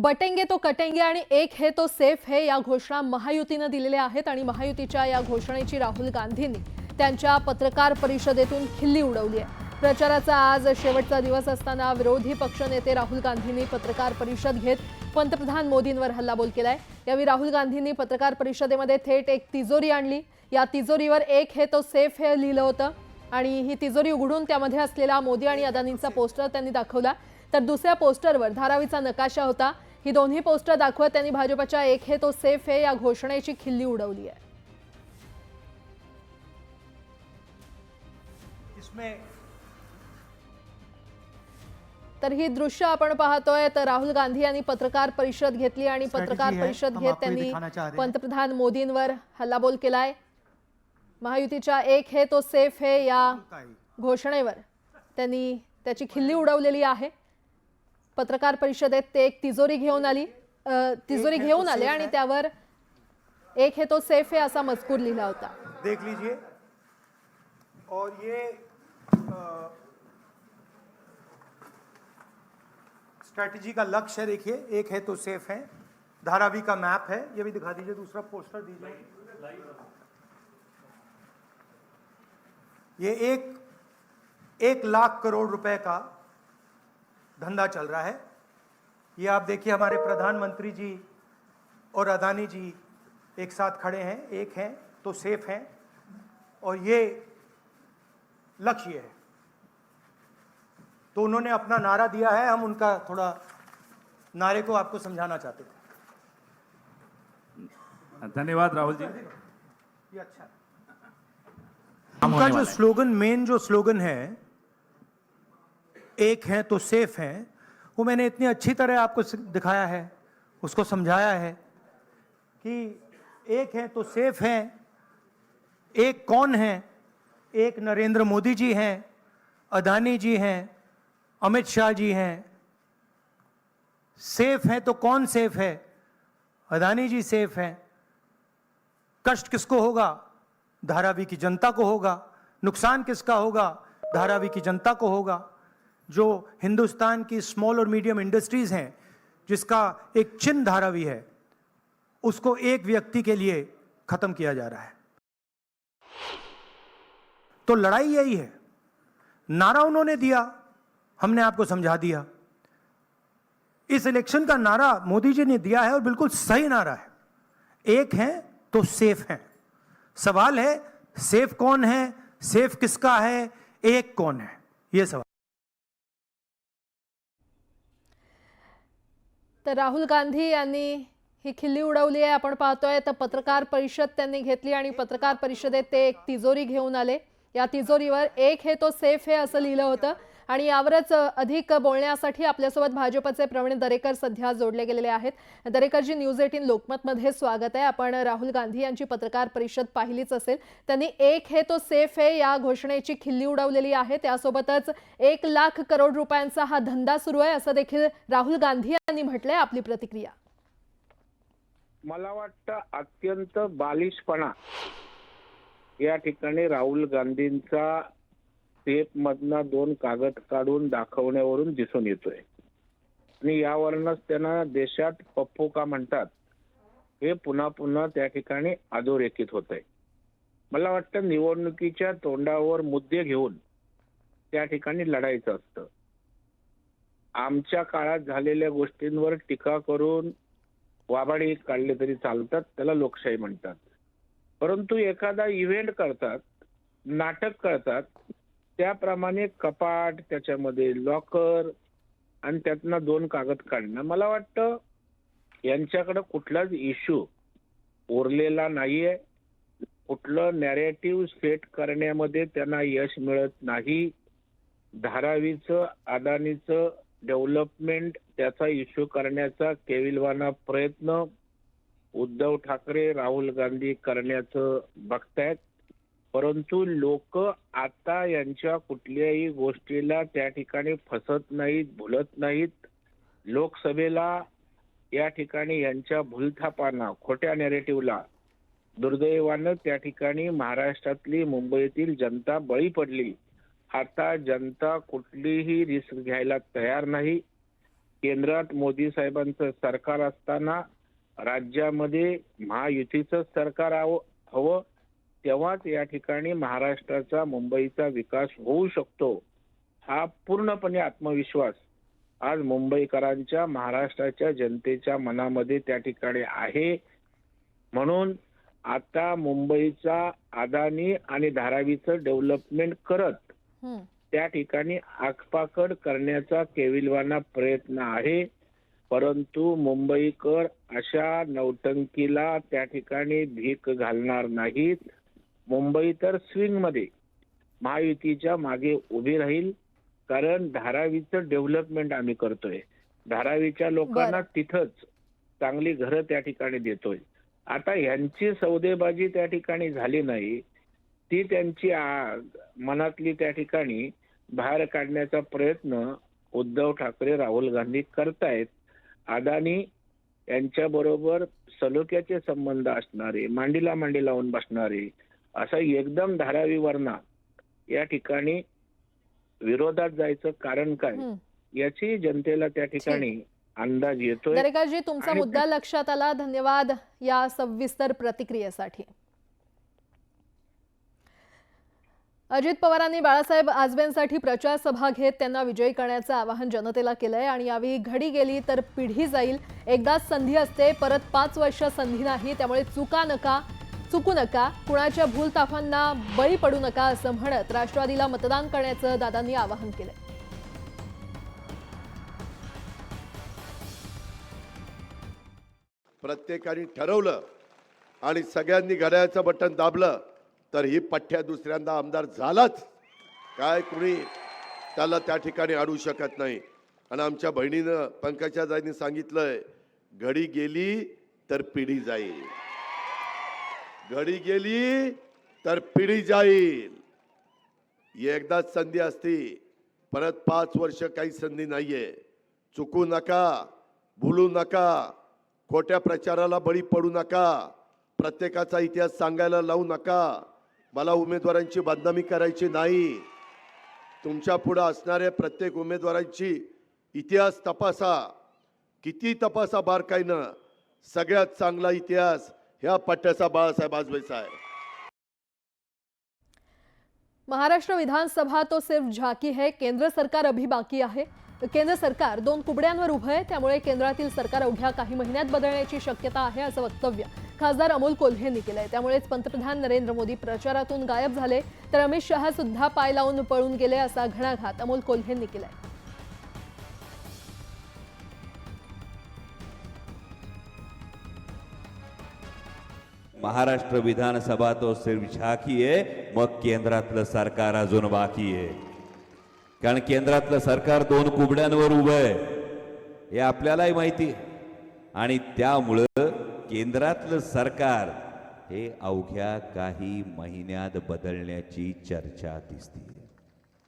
बटेंगे तो कटेंगे आणि एक हे तो सेफ हे या घोषणा महायुतीनं दिलेल्या आहेत आणि महायुतीच्या या घोषणेची राहुल गांधींनी त्यांच्या पत्रकार परिषदेतून खिल्ली उडवली आहे. प्रचाराचा आज शेवटचा दिवस असताना विरोधी पक्षनेते राहुल गांधींनी पत्रकार परिषद घेत पंतप्रधान मोदींवर हल्लाबोल केलाय. यावेळी राहुल गांधींनी पत्रकार परिषदेमध्ये थेट एक तिजोरी आणली. या तिजोरीवर एक हे तो सेफ हे लिहिलं होतं आणि ही तिजोरी उघडून त्यामध्ये असलेला मोदी आणि अदानींचा पोस्टर त्यांनी दाखवला. तर दुसऱ्या पोस्टरवर धारावीचा नकाशा होता. ही दोन्ही पोस्टर दाखवत त्यांनी भाजपच्या एक हे तो सेफ हे या घोषणेची खिल्ली उडवली आहे. इसमें तर ही दृश्य आपण पाहतोय तर राहुल गांधी यांनी पत्रकार परिषद घेतली आणि पत्रकार परिषद घेत त्यांनी। पंतप्रधान मोदींवर हल्लाबोल केलाय. महायुतीच्या एक हे तो सेफ हे या घोषणेवर त्यांनी त्याची खिल्ली उडवलेली आहे. पत्रकार परिषदेत ते एक तिजोरी घेऊन आली. तिजोरी हे घेऊन आले आणि है. त्यावर एक हे तो सेफ आहे असा मजकूर लिहिला होता. देख लीजिए. और ये स्ट्रेटजी का लक्ष्य है देखिए एक है तो सेफ है धारावी का मैप है ये भी दिखा दीजिए दूसरा पोस्टर दीजिए। ये एक एक लाख करोड़ रुपए का धंधा चल रहा है। ये आप देखिए हमारे प्रधानमंत्री जी और अदानी जी एक साथ खड़े हैं एक हैं तो सेफ़ हैं। और ये लक्ष्य है। तो उन्होंने अपना नारा दिया है हम उनका थोड़ा नारे को आपको समझाना चाहते थे। धन्यवाद राहुल जी। ये अच्छा। उनका जो स्लोगन मेन जो स्लोगन है एक है तो सेफ़ है। वो मैंने इतनी अच्छी तरह आपको दिखाया है, उसको समझाया है कि एक है तो सेफ़ है, एक कौन है? एक नरेंद्र मोदी जी हैं, अदानी जी हैं, अमित शाह जी हैं। सेफ़ हैं तो कौन सेफ़ है? अदानी जी सेफ़ हैं। कष्ट किसको होगा? धारावी की जनता को होगा। नुकसान किसका होगा? धारावी की जनता को होगा। जो हिंदुस्तान की स्मॉल और मीडियम इंडस्ट्रीज़ हैं, जिसका एक चिन्ह धारावी है, उसको एक व्यक्ति के लिए खत्म किया जा रहा है। तो लड़ाई यही है। नारा उन्होंने दिया, हमने आपको समझा दिया। इस इलेक्शन का नारा मोदी जी ने दिया है और बिल्कुल सही नारा है। एक है तो सेफ़ है। सवाल है सेफ़ कौन है? सेफ़ किसका है? एक कौन है? यह सवाल। तर राहुल गांधी यांनी ही खिल्ली उडवली आहे. आपण पाहतोय तर पत्रकार परिषद त्यांनी घेतली आणि पत्रकार परिषदेत ते एक तिजोरी घेऊन आले. या तिजोरीवर एक हे तो सेफ हे असं लिहिलं होतं. आणि यावरच अधिक बोलण्यासाठी आपल्यासोबत भाजपचे प्रवीण दरेकर सध्या जोडले गेलेले आहेत. दरेकरजी न्यूज एटीन लोकमतमध्ये स्वागत आहे. आपण राहुल गांधी यांची पत्रकार परिषद पाहिलीच असेल. त्यांनी एक हे तो सेफ हे या घोषणेची खिल्ली उडवलेली आहे. त्यासोबतच एक लाख करोड रुपयांचा हा धंदा सुरू आहे असं देखील राहुल गांधी यांनी म्हटलंय आपली प्रतिक्रिया. मला वाटतं अत्यंत बालिशपणा या ठिकाणी राहुल गांधींचा टेप मधना दोन कागद काढून दाखवण्यावरून दिसून येतोय. आणि यावरूनच त्यांना देशात पप्पू का म्हणतात हे पुन्हा पुन्हा त्या ठिकाणी अधोरेखित होत आहे मला वाटतं निवडणुकीच्या तोंडावर मुद्दे घेऊन त्या ठिकाणी लढायचं असतं. आमच्या काळात झालेल्या गोष्टींवर टीका करून वाबाडी काढले तरी चालतात त्याला लोकशाही म्हणतात. परंतु एखादा इव्हेंट करतात नाटक करतात त्याप्रमाणे कपाट त्याच्यामध्ये लॉकर आणि त्यातनं दोन कागद काढणं. मला वाटतं यांच्याकडे कुठलाच इश्यू उरलेला नाहीये. कुठलं नॅरेटिव्ह सेट करण्यामध्ये त्यांना यश मिळत नाही. धारावीचं अदानीचं डेव्हलपमेंट त्याचा इश्यू करण्याचा केविलवाना प्रयत्न उद्धव ठाकरे राहुल गांधी करण्याचं बघतायत. परंतु लोक आता यांच्या कुठल्याही गोष्टीला त्या ठिकाणी फसत नाहीत भुलत नाहीत. लोकसभेला या ठिकाणी यांच्या भूलथापांना खोट्या नॅरेटिव्हला दुर्दैवानं त्या ठिकाणी महाराष्ट्रातली मुंबईतील जनता बळी पडली. आता जनता कुठलीही रिस्क घ्यायला तयार नाही. केंद्रात मोदी साहेबांचं सरकार असताना राज्यामध्ये महायुतीचं सरकार हवं हवं. तेव्हाच या ठिकाणी महाराष्ट्राचा मुंबईचा विकास होऊ शकतो हा पूर्णपणे आत्मविश्वास आज मुंबईकरांच्या महाराष्ट्राच्या जनतेच्या मनामध्ये त्या ठिकाणी आहे. म्हणून आता मुंबईचा अदानी आणि धारावीचं डेव्हलपमेंट करत. त्या ठिकाणी आगपाकड करण्याचा केविलवाना प्रयत्न आहे. परंतु मुंबईकर अशा नौटंकीला त्या ठिकाणी भीक घालणार नाहीत. मुंबई तर स्विंगमध्ये. महायुतीच्या मागे उभी राहील कारण धारावीचं डेव्हलपमेंट आम्ही करतोय. धारावीच्या लोकांना तिथंच चांगली घरं त्या ठिकाणी देतोय. आता ह्यांची सौदेबाजी त्या ठिकाणी झाली नाही ती त्यांची मनातली त्या ठिकाणी बाहेर काढण्याचा प्रयत्न उद्धव ठाकरे राहुल गांधी करतायत. अदानी यांच्या बरोबर सलोख्याचे संबंध असणारे मांडीला मांडी लावून बसणारे असं एकदम धारावीवरना या ठिकाणी विरोधात जायचं कारण काय. याची जनतेला त्या ठिकाणी अंदाज येतोय. दरेकाजी तुमचा मुद्दा लक्षात आला. धन्यवाद या सविस्तर प्रतिक्रियेसाठी. अजित पवारांनी बाळासाहेब आजबेंसाठी प्रचार सभा घेत त्यांना विजयी करण्याचं आवाहन जनतेला केलंय आणि यावेळी घडी गेली तर पिढी जाईल. एकदाच संधी असते परत पाच वर्ष संधी नाही त्यामुळे चुका नका. चुकू नका कुणाच्या भूलताफांना बळी पडू नका असं म्हणत राष्ट्रवादीला मतदान करण्याचं दादांनी आवाहन केलं प्रत्येकाने ठरवलं आणि सगळ्यांनी घड्याळचं बटन दाबलं तर ही पठ्ठ्या दुसऱ्यांदा आमदार झालाच. काय कुणी त्याला त्या ठिकाणी अडू शकत नाही. आणि आमच्या बहिणीनं पंकजाताईंनी सांगितलंय घडी गेली तर पिढी जाईल. घडी गेली तर पिढी जाईल. ही एकदाच संधी असती परत पाच वर्ष काही संधी नाहीये. चुकू नका भुलू नका खोट्या प्रचाराला बळी पडू नका प्रत्येकाचा इतिहास सांगायला लावू नका. मला उमेदवारांची बदनामी करायची नाही. तुमच्या पुढं असणाऱ्या प्रत्येक उमेदवारांची इतिहास तपासा. किती तपासा बारकाईनं. सगळ्यात चांगला इतिहास ह्या पट्ट्याचा बाळासाहेब आजबेचा आहे महाराष्ट्र विधानसभा तो सिर्फ झाकी है केंद्र सरकार अभी बाकी आहे. केंद्र सरकार दोन कुबड्यांवर उभं आहे त्यामुळे केंद्रातील सरकार अवघ्या काही महिन्यात बदलण्याची शक्यता आहे असं वक्तव्य खासदार अमोल कोल्हेंनी केलंय. त्यामुळेच पंतप्रधान नरेंद्र मोदी प्रचारातून गायब झाले तर अमित शहा सुद्धा पाय लावून पळून गेले असा घणाघात अमोल कोल्हेंनी केलाय. महाराष्ट्र विधानसभा तो सिर्फ झाकी आहे मग केंद्रातलं सरकार अजून बाकी आहे कारण केंद्रातलं सरकार दोन कुबड्यांवर उभं आहे हे आपल्यालाही माहिती आणि त्यामुळं केंद्रातलं सरकार हे अवघ्या काही महिन्यात बदलण्याची चर्चा दिसते।